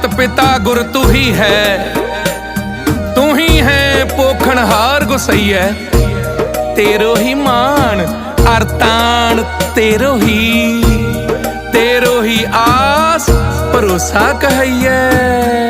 ਮਾਤ ਪਿਤਾ ਗੁਰ ਤੂੰ ਹੀ। ਹੈ ਤੂੰ ਹੀ ਹੈ ਪੋਖਣਹਾਰ ਗੁਸਈਐ। ਤੇਰੋ ਹੀ ਮਾਣ ਅਰਤਾਨ ਤੇਰੋ ਹੀ। ਤੇਰੋ ਹੀ ਆਸ, ਭਰੋਸਾ ਕਹਈਐ